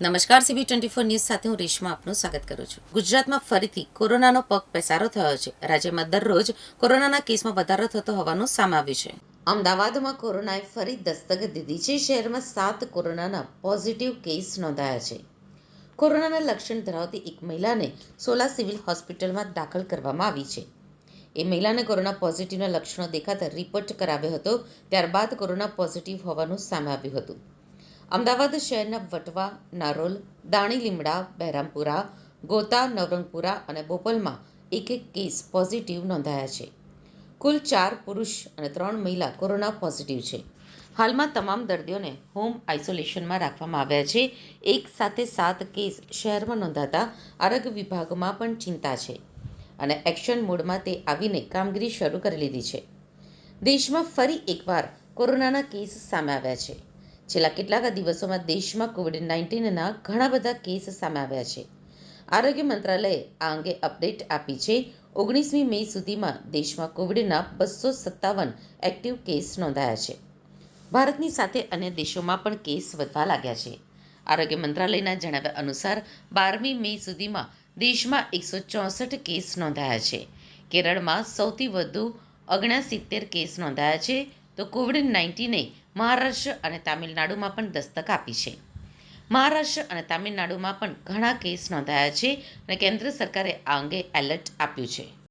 નમસ્કાર CB twenty four news સાથે હું રેશમા આપનું સ્વાગત કરું છું. ગુજરાતમાં ફરીથી કોરોનાનો પગ પેસારો થયો છે. રાજ્યમાં દરરોજ કોરોનાના કેસમાં વધારો થતો હોવાનું સામે આવ્યું છે. અમદાવાદમાં કોરોનાએ ફરી દસ્તક દીધી છે. શહેરમાં સાત કોરોનાના પોઝિટિવ કેસ નોંધાયા છે. કોરોનાના લક્ષણ ધરાવતી એક મહિલાને સોલા સિવિલ હોસ્પિટલમાં દાખલ કરવામાં આવી છે. એ મહિલાને કોરોના પોઝિટિવના લક્ષણો દેખાતા રિપોર્ટ કરાવ્યો હતો. ત્યારબાદ કોરોના પોઝિટિવ હોવાનું સામે આવ્યું હતું. અમદાવાદ શહેરના વટવા, નારોલ, દાણી લીમડા, બહેરામપુરા, ગોતા, નવરંગપુરા અને બોપલમાં એક એક કેસ પોઝિટિવ નોંધાયા છે. કુલ ચાર પુરુષ અને ત્રણ મહિલા કોરોના પોઝિટિવ છે. હાલમાં તમામ દર્દીઓને હોમ આઇસોલેશનમાં રાખવામાં આવ્યા છે. એક સાથે સાત કેસ શહેરમાં નોંધાતા આરોગ્ય વિભાગમાં પણ ચિંતા છે અને એક્શન મોડમાં તે આવીને કામગીરી શરૂ કરી લીધી છે. દેશમાં ફરી એકવાર કોરોનાના કેસ સામે આવ્યા છે. છેલ્લા કેટલાક દિવસોમાં દેશમાં કોવિડ નાઇન્ટીનના ઘણા બધા કેસ સામે આવ્યા છે. આરોગ્ય મંત્રાલયે આ અંગે અપડેટ આપી છે, ઓગણીસમી મે સુધીમાં દેશમાં કોવિડના બસો સત્તાવન એક્ટિવ કેસ નોંધાયા છે. ભારતની સાથે અન્ય દેશોમાં પણ કેસ વધવા લાગ્યા છે. આરોગ્ય મંત્રાલયના જણાવ્યા અનુસાર, બારમી મે સુધીમાં દેશમાં એકસો ચોસઠ કેસ નોંધાયા છે. કેરળમાં સૌથી વધુ ઓગણસિત્તેર કેસ નોંધાયા છે. તો કોવિડ નાઇન્ટીને મહારાષ્ટ્ર અને તામિલનાડુમાં પણ દસ્તક આપી છે. મહારાષ્ટ્ર અને તામિલનાડુમાં પણ ઘણા કેસ નોંધાયા છે અને કેન્દ્ર સરકારે આ અંગે એલર્ટ આપ્યું છે.